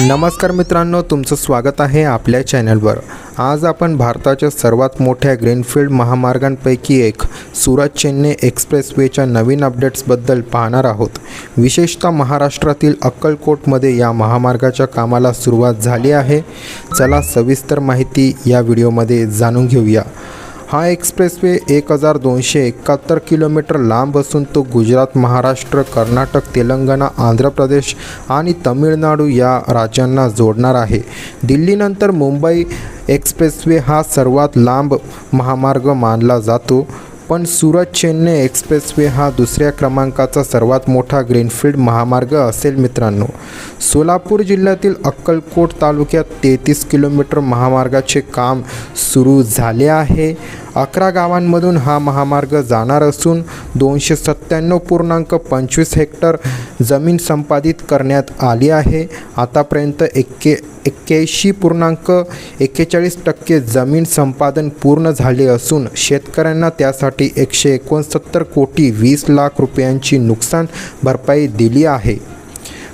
नमस्कार मित्रांनो तुमचं स्वागत आहे आपल्या चॅनलवर. आज आपण भारताच्या सर्वात मोठ्या ग्रीनफील्ड महामार्गांपैकी एक सुरत चेन्नई एक्सप्रेसवेच्या नवीन अपडेट्सबद्दल पाहणार आहोत. विशेषतः महाराष्ट्रातील अक्कलकोटमध्ये या महामार्गाच्या कामाला सुरुवात झाली आहे. चला सविस्तर माहिती या व्हिडिओमध्ये जाणून घेऊया. हा एक्सप्रेसवे एक हजार दोनशे एकाहत्तर किलोमीटर लांब असून तो गुजरात महाराष्ट्र कर्नाटक तेलंगणा आंध्र प्रदेश आणि तमिळनाडू या राज्यांना जोडणार आहे. दिल्लीनंतर मुंबई एक्सप्रेसवे हा सर्वात लांब महामार्ग मानला जातो पण सुरत चेन्नई एक्सप्रेसवे हा दुसऱ्या क्रमांकाचा सर्वात मोठा ग्रीनफील्ड महामार्ग असेल मित्रांनो. सोलापूर जिल्ह्यातील अक्कलकोट तालुक्यात तेहतीस किलोमीटर महामार्गाचे काम सुरू झाले आहे. अकरा गावांमधून हा महामार्ग जाणार असून दोनशे सत्त्याण्णव पूर्णांक पंचवीस हेक्टर जमीन संपादित करण्यात आली आहे. आतापर्यंत एक्के एक्क्याऐंशी पूर्णांक एक्केचाळीस टक्के जमीन संपादन पूर्ण झाले असून शेतकऱ्यांना त्यासाठी एकशे एकोणसत्तर कोटी वीस लाख रुपयांची नुकसान भरपाई दिली आहे.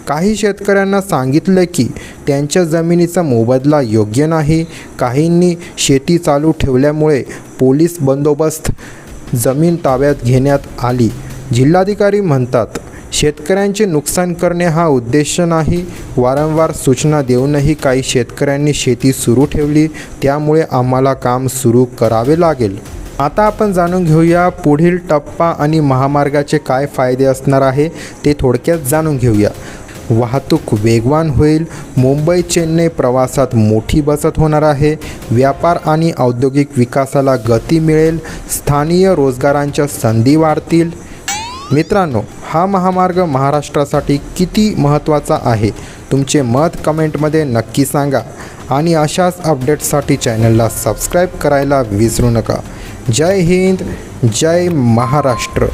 काही शेतकऱ्यांना सांगितलं की त्यांच्या जमिनीचा मोबदला योग्य नाही. काहींनी शेती चालू ठेवल्यामुळे पोलीस बंदोबस्त जमीन ताब्यात घेण्यात आली. जिल्हाधिकारी म्हणतात शेतकऱ्यांचे नुकसान करणे हा उद्देश नाही. वारंवार सूचना देऊनही काही शेतकऱ्यांनी शेती सुरू ठेवली. त्यामुळे आम्हाला काम सुरू करावे लागेल. आता आपण जाणून घेऊया पुढील टप्पा आणि महामार्गाचे काय फायदे असणार आहे ते थोडक्यात जाणून घेऊया. वाहतूक वेगवान होईल. मुंबई चेन्नई प्रवासात मोठी बचत होणार आहे. व्यापार आणि औद्योगिक विकासाला गती मिळेल. स्थानीय रोजगारांच्या संधी वाढतील. मित्रांनो हा महामार्ग महाराष्ट्रासाठी किती महत्त्वाचा आहे? तुमचे मत कमेंटमध्ये नक्की सांगा. आणि अशाच अपडेट्ससाठी चॅनलला सबस्क्राईब करायला विसरू नका. जय हिंद जय महाराष्ट्र.